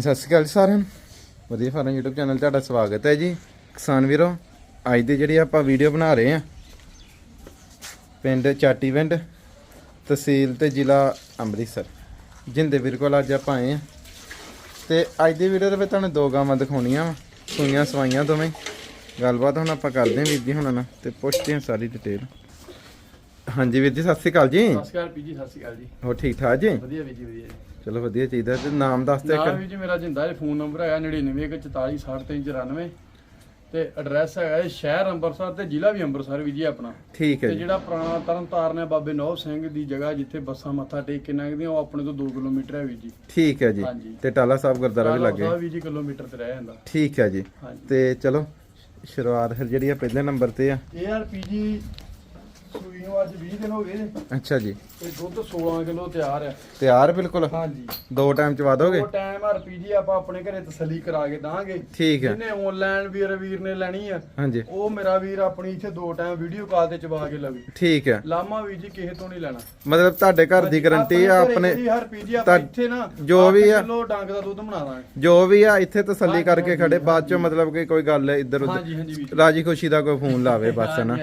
ਸਤਿ ਸ਼੍ਰੀ ਅਕਾਲ ਜੀ ਸਾਰਿਆਂ ਨੂੰ। ਵਧੀਆ ਫਾਰਮ YouTube ਚੈਨਲ ਤੁਹਾਡਾ ਸਵਾਗਤ ਹੈ ਜੀ। ਕਿਸਾਨ ਵੀਰੋ, ਅੱਜ ਦੀ ਜਿਹੜੀ ਆਪਾਂ ਵੀਡੀਓ ਬਣਾ ਰਹੇ ਆ ਪਿੰਡ ਚਾਟੀ ਪਿੰਡ, ਤਹਿਸੀਲ ਤੇ ਜ਼ਿਲ੍ਹਾ ਅੰਮ੍ਰਿਤਸਰ, ਜਿੰਦੇ ਵੀਰ ਕੋਲ ਅੱਜ ਆਪਾਂ ਆਏ ਆ ਤੇ ਅੱਜ ਦੀ ਵੀਡੀਓ ਦੇ ਵਿੱਚ ਤੁਹਾਨੂੰ ਦੋ ਗਾਵਾਂ ਦਿਖਾਉਣੀਆਂ ਵਾ, ਸੂਈਆਂ ਸਵਾਈਆਂ ਦੋਵੇਂ। ਗੱਲਬਾਤ ਹੁਣ ਆਪਾਂ ਕਰਦੇ ਹਾਂ ਵੀਰ ਜੀ ਹੁਣਾਂ ਨਾਲ ਤੇ ਪੁੱਛਦੇ ਹਾਂ ਸਾਰੀ ਡਿਟੇਲ ਹਾਂਜੀ ਵੀਰ ਜੀ ਸਤਿ ਸ਼੍ਰੀ ਅਕਾਲ ਜੀ। ਸਤਿ ਸ਼੍ਰੀ ਅਕਾਲ ਪੀਜੀ ਸਤਿ ਸ਼੍ਰੀ ਅਕਾਲ ਜੀ। ਹੋ ਠੀਕ ਠਾਕ ਜੀ? ਵਧੀਆ ਵੀ ਜੀ ਵਧੀਆ ਜੀ। ਚਲੋ ਵਧੀਆ ਚਾਹੀਦਾ ਤੇ ਨਾਮ ਦੱਸ ਦਿਓ ਨਾਮ ਇੱਕ। ਵੀ ਜੀ ਮੇਰਾ ਜਿੰਦਾ ਹੈ ਫੋਨ ਨੰਬਰ ਹੈਗਾ 9914466394 ਤੇ ਐਡਰੈਸ ਹੈਗਾ ਜੀ ਸ਼ਹਿਰ ਅੰਮ੍ਰਿਤਸਰ ਤੇ ਜ਼ਿਲ੍ਹਾ ਵੀ ਅੰਮ੍ਰਿਤਸਰ ਵੀ ਜੀ ਆਪਣਾ। ਠੀਕ ਹੈ ਤੇ ਜੀ। ਜਿਹੜਾ ਪੁਰਾਣਾ ਤਰਨ ਤਾਰਨ ਹੈ ਬਾਬੇ ਨੌਬ ਸਿੰਘ ਦੀ ਜਗ੍ਹਾ ਜਿੱਥੇ ਬੱਸਾਂ ਮੱਥਾ ਟੇਕ ਕੇ ਲੰਘਦੀਆਂ ਉਹ ਆਪਣੇ ਤੋਂ 2 ਕਿਲੋਮੀਟਰ ਹੈ ਵੀ ਜੀ। ਠੀਕ ਹੈ ਜੀ। ਹਾਂਜੀ। ਤੇ ਟਾਲਾ ਸਾਹਿਬ ਗੁਰਦੁਆਰਾ ਵੀ ਲੱਗੇ। ਵੀ ਜੀ ਕਿਲੋਮੀਟਰ ਤੇ ਰਹਿ ਜਾਂਦਾ। ਠੀਕ ਹੈ ਜੀ। ਤੇ ਚਲੋ ਸ਼ੁਰੂਆਤ ਫਿਰ ਜਿਹੜੀ ਆ ਪਹਿਲੇ ਨੰਬਰ ਤੇ ਆ। ਪੀਜੀ ਸੂਈ ਨੂੰ ਅੱਜ 20 ਦਿਨ ਹੋ ਗਏ ਨੇ। ਅੱਛਾ ਜੀ। ਤੇ ਦੁੱਧ 16 ਕਿਲੋ ਤਿਆਰ ਹੈ ਤਿਆਰ ਬਿਲਕੁਲ? ਹਾਂਜੀ। ਦੋ ਟਾਈਮ ਚਵਾ ਦੋਗੇ ਉਹ ਟਾਈਮ ਆ ਪੀਜੀ ਆਪਾਂ ਆਪਣੇ ਘਰੇ ਤਸੱਲੀ ਕਰਾ ਕੇ ਦਾਂਗੇ। ਠੀਕ ਹੈ ਜਿਹਨੇ ਆਨਲਾਈਨ ਵੀਰ ਵੀਰ ਨੇ ਲੈਣੀ ਆ ਹਾਂਜੀ। ਉਹ ਮੇਰਾ ਵੀਰ ਆਪਣੀ ਇੱਥੇ ਦੋ ਟਾਈਮ ਵੀਡੀਓ ਕਾਲ ਤੇ ਚਵਾ ਕੇ ਲਵੇ। ਠੀਕ ਹੈ ਲਾਮਾ ਵੀ ਜੀ ਕਿਸੇ ਤੋਂ ਨਹੀਂ ਲੈਣਾ। ਮਤਲਬ ਤੁਹਾਡੇ ਘਰ ਦੀ ਗਾਰੰਟੀ ਆ ਆਪਣੇ ਆਪਾਂ ਇੱਥੇ ਨਾ ਜੋ ਵੀ ਆ- ਕਿਲੋ ਡੰਗ ਦਾ ਦੁੱਧ ਬਣਾ ਦਾਂਗੇ। ਜੋ ਵੀ ਆ ਇੱਥੇ ਤਸੱਲੀ ਕਰਕੇ ਖੜੇ ਬਾਅਦ ਚੋਂ ਮਤਲਬ ਕਿ ਕੋਈ ਗੱਲ ਇੱਧਰ ਉੱਧਰ ਰਾਜੀ ਖੁਸ਼ੀ ਦਾ ਕੋਈ ਫੋਨ ਲਾਵੇ ਬਸ ਨਾ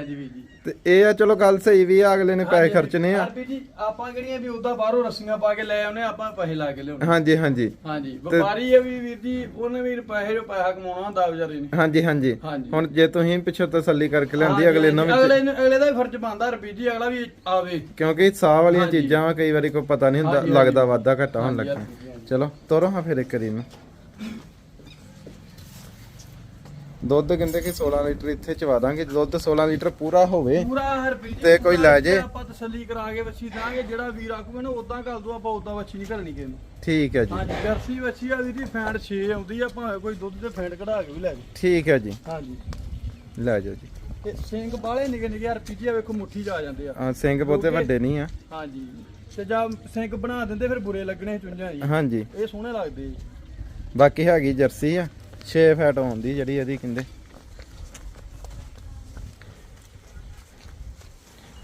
ਤੇ ਇਹ ਆ ਚਲੋ ਗੱਲ ਸਹੀ ਵੀ ਆ ਅਗਲੇ ਨੇ ਪੈਸੇ ਖਰਚਣੇ ਆ। ਹਰ ਜੀ ਆਪਾਂ ਕਿਹੜੀਆਂ ਵੀ ਉਦਾਂ ਬਾਹਰੋਂ ਰੱਸੀਆਂ ਪਾ ਕੇ ਲੈ ਆਉਨੇ ਆਪਾਂ ਪੈਸੇ ਲਾ ਕੇ ਲਿਆਉਣੇ ਹਾਂਜੀ ਹਾਂਜੀ। ਹਾਂਜੀ ਵਪਾਰੀ ਹੈ ਵੀ ਵੀਰ ਜੀ ਉਹਨੇ ਵੀ ਪੈਸੇ ਜੋ ਪੈਸਾ ਕਮਾਉਣਾ ਹੁੰਦਾ ਵਿਚਾਰੇ ਨੇ। ਹਾਂਜੀ ਹਾਂਜੀ। ਹੁਣ ਜੇ ਤੁਸੀਂ ਪਿੱਛੋਂ ਤਸੱਲੀ ਕਰਕੇ ਲਿਆਂਦੀ ਅਗਲੇ ਨੂੰ ਵੀ ਅਗਲੇ ਅਗਲੇ ਦਾ ਵੀ ਫਰਜ਼ ਬਣਦਾ ਰੁਪਏ ਜੀ ਅਗਲਾ ਵੀ ਆਵੇ। ਕਿਉਂਕਿ ਸਾਹ ਵਾਲੀਆਂ। ਚੀਜ਼ਾਂ ਕਈ ਵਾਰੀ ਕੋਈ ਪਤਾ ਨਹੀਂ ਹੁੰਦਾ ਲੱਗਦਾ। ਵਾਧਾ ਘਟਾ ਹੋਣ ਲੱਗਾ। ਚਲੋ ਤੋਰੋ ਹਾਂ ਫਿਰ ਇੱਕ ਵਾਰੀ ਨੂੰ ਦੁੱਧ ਕਹਿੰਦੇ ਕਿ 16 ਲੀਟਰ ਇੱਥੇ ਚਵਾ ਦਾਂਗੇ ਦੁੱਧ 16 ਲੀਟਰ ਪੂਰਾ ਹੋਵੇ ਪੂਰਾ ਹਰ ਪੀਜੀ ਤੇ ਕੋਈ ਲੈ ਜੇ। ਆਪਾਂ ਤਸੱਲੀ ਕਰਾ ਕੇ ਵੱਛੀ ਦਾਂਗੇ ਜਿਹੜਾ ਵੀਰ ਆਖੂਗਾ ਨਾ ਉਦਾਂ ਕਰ ਦੋ ਆਪਾਂ ਉਦਾਂ ਵੱਛੀ ਨਹੀਂ ਕਰਨੀ ਕਿਸੇ ਨੂੰ। ਠੀਕ ਹੈ ਜੀ। ਹਾਂਜੀ ਜਰਸੀ ਵੱਛੀ ਆ ਜੀ ਫੈਂਟ 6 ਆਉਂਦੀ ਆ ਭਾਵੇਂ ਕੋਈ ਦੁੱਧ ਦੇ ਫੈਂਟ ਕਢਾ ਕੇ ਵੀ ਲੈ ਜੇ ਠੀਕ ਹੈ ਜੀ। ਹਾਂਜੀ। ਲੈ ਜਾਓ ਜੀ। ਤੇ ਸਿੰਘ ਬਾਲੇ ਨਿੱਕੇ ਨਿੱਕੇ ਯਾਰ ਪੀਜੀ ਆ ਵੇਖੋ ਮੁੱਠੀ ਆ ਜਾਂਦੇ ਆ। ਆ ਸਿੰਘ ਬਹੁਤੇ ਵੱਡੇ ਨਹੀਂ ਆ। ਹਾਂਜੀ। ਤੇ ਜਾਂ ਸਿੰਘ ਬਣਾ ਦਿੰਦੇ ਫਿਰ ਬੁਰੇ ਲੱਗਣੇ ਚੁੰਝਾਂ ਜੀ। ਹਾਂਜੀ। ਇਹ ਸੋਹਣੇ ਲੱਗਦੇ ਜੀ। ਬਾਕੀ ਹੈਗੀ ਜਰਸੀ ਆ। 6 ਫੈਟ ਆਉਂਦੀ ਜਿਹੜੀ ਇਹਦੀ ਕਹਿੰਦੇ।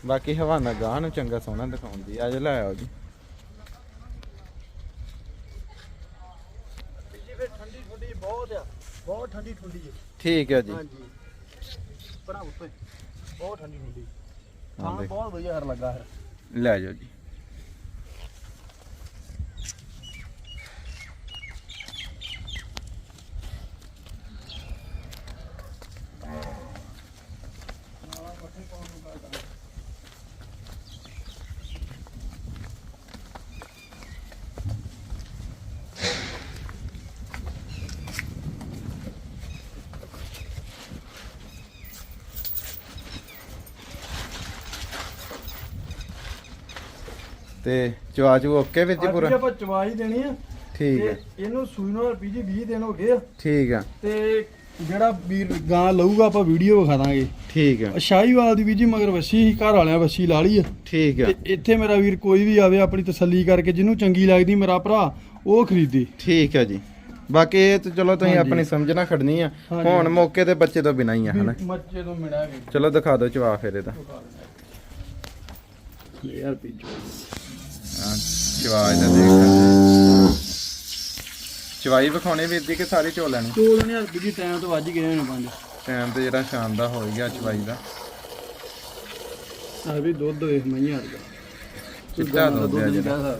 ਬਾਕੀ ਹਵਾਨਾ ਗਾਹ ਨੂੰ ਚੰਗਾ ਸੋਹਣਾ ਦਿਖਾਉਂਦੀ ਆ ਜੇ ਲੈ ਆਓ ਜੀ। ਫਿਰ ਠੰਡੀ ਠੰਡੀ ਬਹੁਤ ਆ ਬਹੁਤ ਠੰਡੀ ਠੰਡੀ ਹੈ ਠੀਕ ਹੈ ਜੀ। ਹਾਂਜੀ। ਪੜਾ ਉੱਤੇ ਬਹੁਤ ਠੰਡੀ ਠੰਡੀ। ਹਾਂ। ਬਹੁਤ ਵਧੀਆ ਹਰ ਲੱਗਾ ਹੈ ਲੈ ਜਾਓ ਜੀ। ਤੇ ਚਵਾਚੂ ਓਕੇ ਵਿੱਚ ਅੱਜ ਪੂਰਾ? ਵੀ ਆਪਾਂ ਚਵਾਈ ਦੇਣੀ ਆ। ਠੀਕ ਹੈ ਇਹਨੂੰ ਸੂਈ ਨੂੰ ਪੀਜੀ 20 ਦਿਨ ਹੋ ਗਏ ਆ। ਠੀਕ ਆ। ਤੇ ਜਿਹੜਾ ਵੀਰ ਗਾਂ ਲਊਗਾ ਆਪਾਂ ਵੀਡੀਓ ਵਿਖਾ ਦਾਂਗੇ। ਠੀਕ ਆ। ਸ਼ਾਹੀਵਾਲ ਦੀ ਵੀ ਜੀ ਮਗਰ ਵੱਛੀ ਸੀ ਘਰ ਵਾਲਿਆਂ ਵੱਛੀ ਲਾ ਲਈ ਆ। ਠੀਕ ਆ। ਤੇ ਇੱਥੇ ਮੇਰਾ ਵੀਰ ਕੋਈ ਵੀ ਆਵੇ ਆਪਣੀ ਤਸੱਲੀ ਕਰਕੇ ਜਿਹਨੂੰ ਚੰਗੀ ਲੱਗਦੀ ਮੇਰਾ ਭਰਾ ਉਹ ਖਰੀਦੇ। ਠੀਕ ਹੈ ਜੀ। ਬਾਕੀ ਇਹ ਤਾਂ ਚਲੋ ਤੁਸੀਂ। ਆਪਣੀ ਸਮਝ ਨਾ ਖੜਨੀ ਆ। ਹੁਣ ਮੌਕੇ ਤੇ ਬੱਚੇ ਤੋਂ ਬਿਨਾਂ ਹੀ ਆ ਹਨਾ? ਮੱਚੇ ਤੋਂ ਵੀ। ਚਲੋ ਦਿਖਾ ਦਿਓ ਚਵਾ ਫਿਰ ਇਹਦਾ। ਯਾਰ ਪੀਜੋ। ਹਾਂ, ਦੇਖ ਚਵਾਈ ਵਿਖਾਉਣੀ ਵੀਰ ਜੀ ਕਿ ਸਾਰੀ ਚੋ ਲੈਣੀ? ਚੋਲ ਨੇ ਯਾਰ ਵੀ ਟਾਈਮ ਤੋਂ ਵੱਜ ਗਏ ਨੇ ਪੰਜ। ਟਾਈਮ ਤੇ ਜਿਹੜਾ ਸ਼ਾਮ ਦਾ ਹੋ ਗਿਆ ਚਵਾਈ ਦਾ। ਆ ਵੀ ਦੁੱਧ ਵੇਖ ਮਈਆਂ ਵਰਗਾ ਚਿੱਟਾ ਦੁੱਧ ਨਹੀਂ ਜਿਹੜਾ।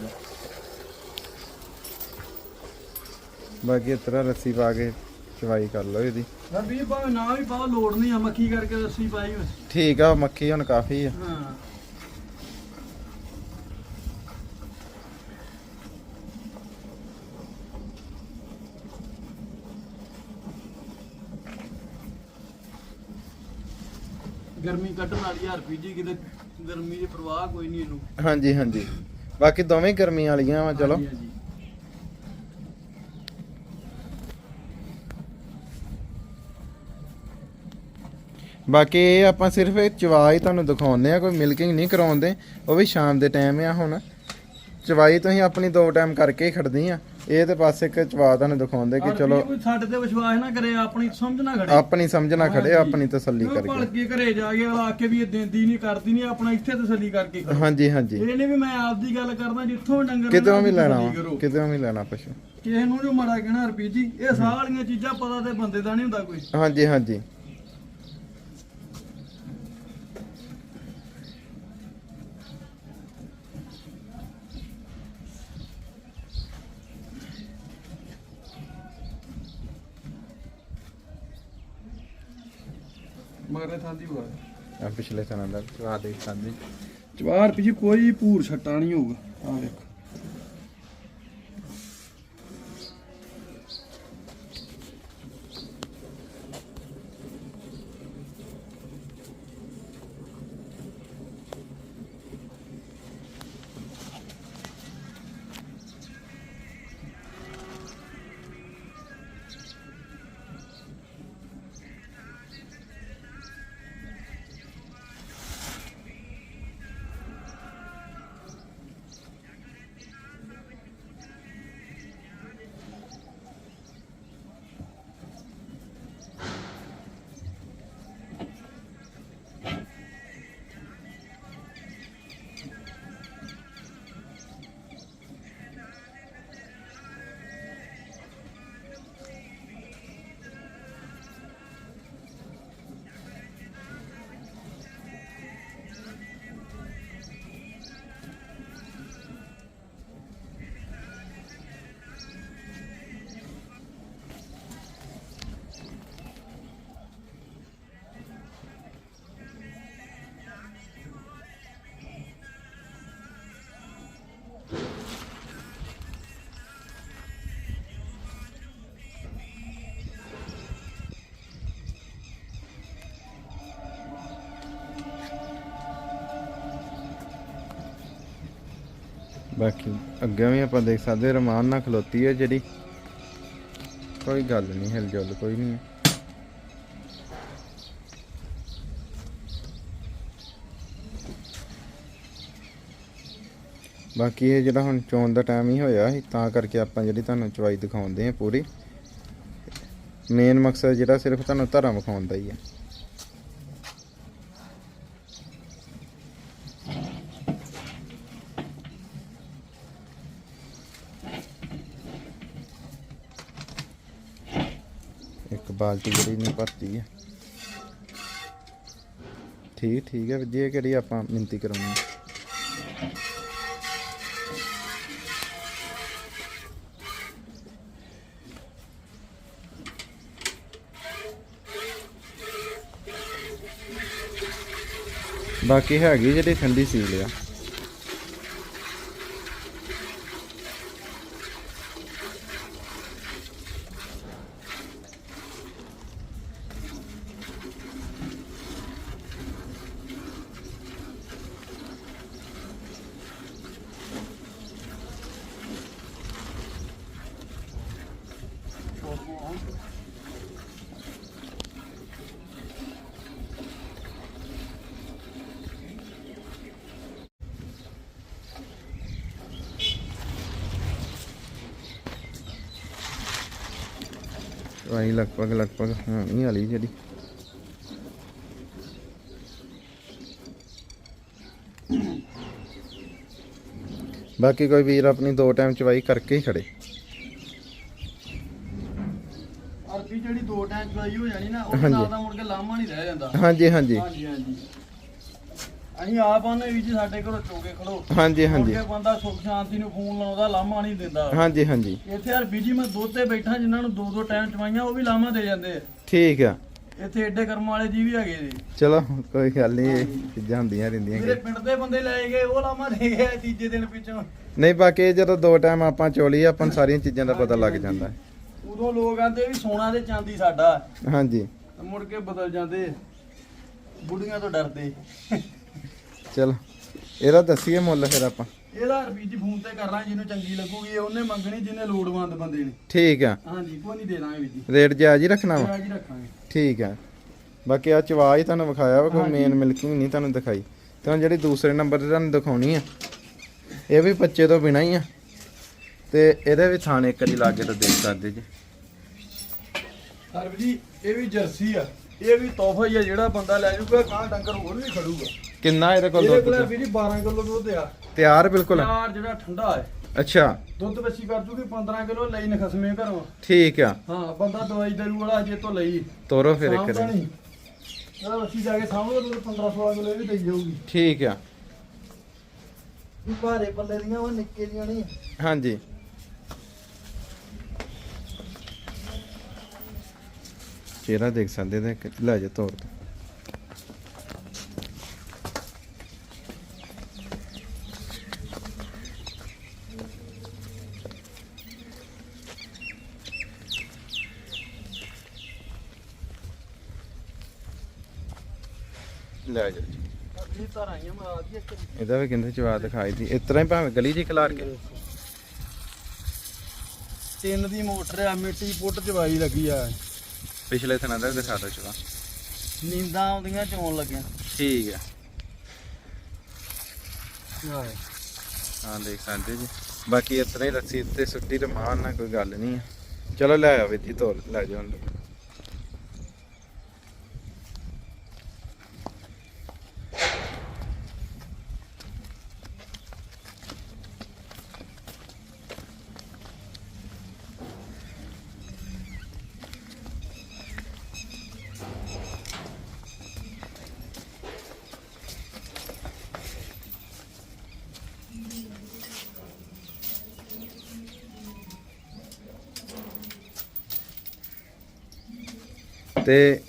ਬਾਕੀ ਇਸ ਤਰ੍ਹਾਂ ਰੱਸੀ ਪਾ ਕੇ ਚਵਾਈ ਕਰ ਲਓ ਇਹਦੀ। ਨਾ ਵੀ ਭਾਵੇਂ ਨਾ ਵੀ ਪਾਓ ਲੋੜ ਨਹੀਂ ਆ ਮੱਖੀ ਕਰਕੇ ਰੱਸੀ ਪਾਈ ਹੋਈ ਠੀਕ ਆ ਮੱਖੀ ਹੁਣ ਕਾਫੀ ਆ। ਹਾਂ। ਗਰਮੀ ਕੱਢਣ ਵਾਲੀ ਯਾਰ ਪੀਜੀ ਕਿਤੇ ਗਰਮੀ ਦੀ ਪ੍ਰਵਾਹ ਕੋਈ ਨਹੀਂ ਇਹਨੂੰ। ਹਾਂਜੀ ਹਾਂਜੀ। ਬਾਕੀ ਦੋਵੇਂ ਗਰਮੀਆਂ ਵਾਲੀਆਂ ਵਾ ਚਲੋ। ਹਾਂਜੀ, ਹਾਂਜੀ। ਬਾਕੀ ਇਹ ਆਪਾਂ ਸਿਰਫ ਇਹ ਚਵਾ ਹੀ ਤੁਹਾਨੂੰ ਦਿਖਾਉਂਦੇ ਆ ਕੋਈ ਮਿਲਕਿੰਗ ਨਹੀਂ ਕਰਾਉਂਦੇ। ਉਹ ਵੀ ਸ਼ਾਮ ਦੇ ਟਾਈਮ ਆ ਹੁਣ। ਚਵਾਈ ਤੁਸੀਂ ਆਪਣੀ ਦੋ ਟਾਈਮ ਕਰਕੇ ਹੀ ਖੜਦੀ ਆ। ਇਹ ਤੇ ਪਾਸੇ ਇੱਕ ਚਵਾ ਤੁਹਾਨੂੰ ਦਿਖਾਉਂਦੇ ਕਿ ਚਲੋ ਕੋਈ ਸਾਡੇ ਤੇ ਵਿਸ਼ਵਾਸ ਨਾ ਕਰੇ ਆਪਣੀ ਸਮਝ ਨਾ ਖੜੇ। ਆਪਣੀ ਸਮਝ ਨਾਲ ਖੜੇ ਆਪਣੀ ਤਸੱਲੀ ਕਰਕੇ। ਭਲਕੇ ਘਰੇ ਜਾ ਕੇ ਆ ਕੇ ਵੀ ਇਹ ਦਿੰਦੀ ਨਹੀਂ ਕਰਦੀ ਨਹੀਂ ਆਪਣਾ ਇੱਥੇ ਤਸੱਲੀ ਕਰਕੇ ਕਰੋ ਹਾਂਜੀ ਹਾਂਜੀ। ਇਹ ਨਹੀਂ ਵੀ ਮੈਂ ਆਪਦੀ ਗੱਲ ਕਰਦਾ ਜਿੱਥੋਂ ਡੰਗਰ ਕਿਤੇ ਵੀ ਲੈਣਾ ਵਾ। ਕਿਤੇ ਵੀ ਲੈਣਾ ਪਸ਼ੂ ਕਿਸੇ ਨੂੰ ਜੋ ਮਾੜਾ ਕਹਿਣਾ ਹਰਪੀ ਜੀ ਇਹ ਵਾਲੀਆਂ ਚੀਜ਼ਾਂ ਪਤਾ ਤੇ ਬੰਦੇ ਦਾ ਨਹੀਂ ਹੁੰਦਾ ਕੋਈ। ਹਾਂਜੀ ਹਾਂਜੀ। ਮਗਰੇ ਥਾਂਦੀ ਹੋਆ। ਆ ਪਿਛਲੇ ਸਾਲਾਂ ਦਾ ਚਵਾ ਦੇ ਸਾਡੀ ਜਵਾਰ ਪੀ ਜੀ ਕੋਈ ਭੂਰ ਛੱਟਾ ਨਹੀਂ ਹੋਊਗਾ। ਆ ਵੇਖੋ। ਬਾਕੀ ਅੱਗੇ ਵੀ ਆਪਾਂ ਦੇਖ ਸਕਦੇ ਰਮਾਨ ਨਾਲ ਖਲੋਤੀ ਹੈ ਜਿਹੜੀ। ਕੋਈ ਗੱਲ ਨਹੀਂ, ਹਿਲ ਕੋਈ ਨਹੀਂ। ਬਾਕੀ ਇਹ ਜਿਹੜਾ ਹੁਣ ਚੋਣ ਦਾ ਟਾਈਮ ਹੀ ਹੋਇਆ ਸੀ, ਤਾਂ ਕਰਕੇ ਆਪਾਂ ਜਿਹੜੀ ਤੁਹਾਨੂੰ ਚਵਾਈ ਦਿਖਾਉਂਦੇ ਆ ਪੂਰੀ। ਮੇਨ ਮਕਸਦ ਜਿਹੜਾ ਸਿਰਫ ਤੁਹਾਨੂੰ ਧਰਮ ਵਿਖਾਉਣ ਦਾ ਹੀ ਹੈ ਇੱਕ ਬਾਲਟੀ ਜਿਹੜੀ ਨਹੀਂ ਭਰਤੀ ਹੈ ਠੀਕ ਠੀਕ ਹੈ ਵਧੀਆ ਕਿਹੜੀ ਆਪਾਂ ਮਿੰਤੀ ਕਰਾਉਣੀ ਬਾਕੀ ਹੈਗੀ ਜਿਹੜੀ ਠੰਡੀ ਸੀਲ ਆ। ਆਈ ਲਗਭਗ ਲਗਭਗ ਹਾਂ ਇਹ ਵਾਲੀ ਜਿਹੜੀ ਬਾਕੀ ਕੋਈ ਵੀਰ ਆਪਣੀ ਦੋ ਟਾਈਮ ਚਵਾਈ ਕਰਕੇ ਹੀ ਖੜੇ। ਅਰਬੀ ਜਿਹੜੀ ਦੋ ਟਾਈਮ ਚਲਾਈ ਹੋ ਜਾਣੀ ਨਾ ਉਹ। ਨਾਲ ਦਾ ਮੁੜ ਕੇ ਲਾਮਾ ਨਹੀਂ ਰਹਿ ਜਾਂਦਾ। ਹਾਂਜੀ ਹਾਂਜੀ। ਹਾਂਜੀ ਹਾਂਜੀ। ਅਸੀਂ ਆਪ ਆਨੇ ਵੀ ਜੀ ਸਾਡੇ ਘਰੋਂ ਚੋਕੇ ਖੜੋ। ਹਾਂਜੀ ਮੁੜ ਹਾਂਜੀ ਕੇ ਬੰਦਾ ਸੁੱਖ ਸ਼ਾਂਤੀ ਨੂੰ ਫੋਨ ਲਾਉਂਦਾ ਲਾਮਾ ਨਹੀਂ ਦਿੰਦਾ। ਹਾਂਜੀ ਹਾਂਜੀ। ਇੱਥੇ ਯਾਰ ਬੀਜੀ ਮੈਂ ਦੋ ਤੇ ਬੈਠਾ ਜਿਨ੍ਹਾਂ ਨੂੰ ਦੋ ਦੋ ਟਾਈਮ ਚਵਾਈਆਂ ਉਹ ਵੀ ਲਾਮਾ ਦੇ ਜਾਂਦੇ ਆ। ਠੀਕ ਆ। ਇੱਥੇ ਏਡੇ ਕਰਮ ਵਾਲੇ ਜੀ ਵੀ ਹੈਗੇ ਜੀ। ਚਲੋ ਕੋਈ ਗੱਲ ਨਹੀਂ ਇਹ ਚੀਜ਼ਾਂ ਹੁੰਦੀਆਂ ਰਹਿੰਦੀਆਂ ਮੇਰੇ ਕਿ ਪਿੰਡ ਦੇ ਬੰਦੇ ਲੈ ਗਏ ਉਹ ਲਾਮਾ ਦੇ ਗਏ ਤੀਜੇ ਦਿਨ ਪਿੱਛੋਂ। ਨਹੀਂ ਬਾਕੀ ਇਹ ਜਦੋਂ ਦੋ ਟਾਈਮ ਆਪਾਂ ਚੋਲੀ ਆਪਾਂ ਨੂੰ ਸਾਰੀਆਂ ਚੀਜ਼ਾਂ ਦਾ ਪਤਾ ਲੱਗ ਜਾਂਦਾ। ਹੈ। ਉਦੋਂ ਲੋਕ ਆਂਦੇ ਵੀ ਸੋਨਾ ਤੇ ਚਾਂਦੀ ਸਾਡਾ। ਹਾਂਜੀ। ਤੇ ਮੁੜ ਕੇ ਬਦਲ ਜਾਂਦੇ। ਬੁੜੀਆਂ ਤੋਂ ਡਰਦੇ। ਚਲੋ ਇਹਦਾ ਦੱਸੀਏ ਮੁੱਲ ਫਿਰ ਆਪਾਂ। ਇਹਦਾ ਰੁਪਏ ਜੀ ਫੋਨ ਤੇ ਕਰਨਾ ਜਿਹਨੂੰ ਚੰਗੀ ਲੱਗੂਗੀ ਉਹਨੇ ਮੰਗਣੀ ਜਿਹਨੇ ਲੋੜਵੰਦ ਬੰਦੇ ਨੇ। ਠੀਕ ਆ। ਹਾਂਜੀ ਕੋਈ ਨਹੀਂ ਦੇ ਦਾਂਗੇ ਵੀਰ ਜੀ। ਰੇਟ ਜਾਇਜ਼ ਹੀ ਰੱਖਣਾ ਵਾ? ਜਾਇਜ਼ ਹੀ ਰੱਖਾਂਗੇ। ਠੀਕ ਆ। ਬਾਕੀ ਆ ਚਵਾ ਹੀ ਤੁਹਾਨੂੰ ਵਿਖਾਇਆ ਵਾ ਕੋਈ। ਮੇਨ ਮਿਲਕਿੰਗ ਨਹੀਂ ਤੁਹਾਨੂੰ ਦਿਖਾਈ। ਤੇ ਹੁਣ ਜਿਹੜੀ ਦੂਸਰੇ ਨੰਬਰ ਤੇ ਤੁਹਾਨੂੰ ਦਿਖਾਉਣੀ ਆ ਇਹ ਵੀ ਬੱਚੇ ਤੋਂ ਬਿਨਾ ਹੀ ਆ। ਤੇ ਇਹਦੇ ਵੀ ਥਾਣੇ ਇੱਕ ਵਾਰੀ ਲਾਗੇ ਤੋਂ ਦੇਖ ਸਕਦੇ ਜੀ। ਹਰਬ ਜੀ ਇਹ ਵੀ ਜਰਸੀ ਆ। ਇਹ ਵੀ ਤੋਹਫਾ ਹੀ ਆ ਜਿਹੜਾ ਬੰਦਾ ਲੈ ਜਾਊਗਾ ਕਾਂ ਡੰਗਰ ਹੋਰ ਵੀ ਖੜੂਗਾ। ਕਿੰਨਾ ਇਹਦੇ ਕੋਲ ਇਹਦੇ ਦੁੱਧ ਕੋਲ ਵੀ ਜੀ 12 ਕਿਲੋ ਦੁੱਧ ਆ। ਤਿਆਰ ਬਿਲਕੁਲ ਯਾਰ ਜਿਹੜਾ ਠੰਡਾ ਹੈ। ਅੱਛਾ। ਦੁੱਧ ਬੱਚੀ ਕਰ ਜੂਗੀ 15 ਕਿਲੋ ਲਈ ਨਖਸਮੇ ਘਰੋਂ। ਠੀਕ ਆ। ਹਾਂ ਬੰਦਾ ਦਵਾਈ ਦਰੂ ਵਾਲਾ ਜੇ ਤੋਂ ਲਈ। ਤੋਰੋ ਫਿਰ ਇੱਕ ਵਾਰੀ ਨਹੀਂ ਇਹਦਾ ਬੱਚੀ ਜਾ ਕੇ ਸਾਹਮਣੇ ਦੁੱਧ 15 16 ਕਿਲੋ ਵੀ ਦੇਈ ਜਾਊਗੀ। ਠੀਕ ਆ। ਭਾਰੇ ਪੱਲੇ ਦੀਆਂ ਉਹ ਨਿੱਕੇ ਦੀਆਂ ਨਹੀਂ ਹਾਂਜੀ। ਚਿਹਰਾ ਦੇਖ ਸਕਦੇ ਤੇ ਕਿ- ਲੈ ਜਾ ਤੋਰ ਤੋਂ। ਲੈ ਜਾ ਜੀ। ਇਹਦਾ ਵੀ ਕਹਿੰਦੇ ਦਿਖਾਈ ਦੀ। ਇਸ ਤਰ੍ਹਾਂ ਹੀ ਭਾਵੇਂ ਗਲੀ ਹੀ ਖਿਲਾਰ ਕੇ। ਤਿੰਨ ਦੀ ਮੋਟਰ ਆ ਮਿੱਟੀ ਪੁੱਟ ਚਵਾਈ ਲੱਗੀ ਆ। ਪਿਛਲੇ ਥਣਾ ਦਾ ਦਿਖਾ ਦੋ ਚਵਾ ਨੀਂਦਾਂ ਆਉਂਦੀਆਂ ਚੋਣ ਲੱਗਿਆ। ਠੀਕ ਆ। ਹਾਂ ਦੇਖ ਸਕਦੇ ਜੀ। ਬਾਕੀ ਇਸ ਤਰ੍ਹਾਂ ਹੀ ਰੱਸੀ ਉੱਤੇ ਸੁੱਟੀ ਤੇ ਮਾਰ ਨਾ ਕੋਈ ਗੱਲ ਨਹੀਂ ਆ। ਚਲੋ ਲੈ ਆਵੇ ਜੀ ਤੋਰ ਲੈ ਜਾਓ ਅੰਦਰ। ਤੇ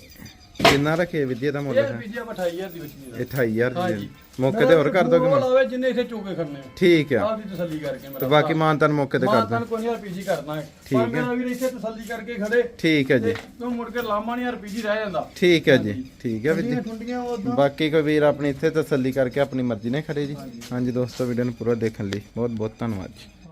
ਕਿੰਨਾ ਰੱਖੇ ਵਿਦਿਆ ਦਾ ਮੁੱਲ ਇਹ ਹੈ? ਪੀਜੀਆ 28000 ਦੀ ਬੱਚੀ ਇਹ 28000 ਹਾਂਜੀ। ਦੀ ਮੌਕੇ ਤੇ ਹੋਰ ਕਰ ਦੋਗੇ ਮੈਂ ਲਾਵੇ ਜਿੰਨੇ ਇੱਥੇ ਚੋਕੇ ਖੜਨੇ ਆ। ਠੀਕ ਆ। ਆਪ ਦੀ ਤਸੱਲੀ ਕਰਕੇ ਮੇਰਾ ਤੇ ਬਾਕੀ ਮਾਨਤਨ ਮੌਕੇ ਤੇ ਕਰ ਮਾਤਾਂ ਦੋ ਕੋਈ ਨਹੀਂ ਪੀਜੀ ਕਰਨਾ ਹੈ। ਠੀਕ ਪਰ। ਮੇਰਾ ਵੀਰ ਇੱਥੇ ਤਸੱਲੀ ਕਰਕੇ ਖੜੇ। ਠੀਕ ਹੈ ਜੀ। ਤੇ ਤੂੰ ਮੁੜ ਕੇ ਲਾਮਾ ਨਹੀਂ ਪੀਜੀ ਰਹਿ ਜਾਂਦਾ। ਠੀਕ ਹੈ ਜੀ। ਠੀਕ ਹੈ ਠੁੰਡੀਆਂ ਉਦਾਂ ਬਾਕੀ ਕੋਈ ਵੀਰ ਆਪਣੀ ਇੱਥੇ ਤਸੱਲੀ ਕਰਕੇ ਆਪਣੀ ਮਰਜ਼ੀ ਨਾਲ ਖੜੇ ਜੀ। ਹਾਂਜੀ। ਦੋਸਤੋ ਵੀਡੀਓ ਨੂੰ ਪੂਰਾ ਦੇਖਣ ਲਈ ਬਹੁਤ ਬਹੁਤ ਧੰਨਵਾਦ ਜੀ।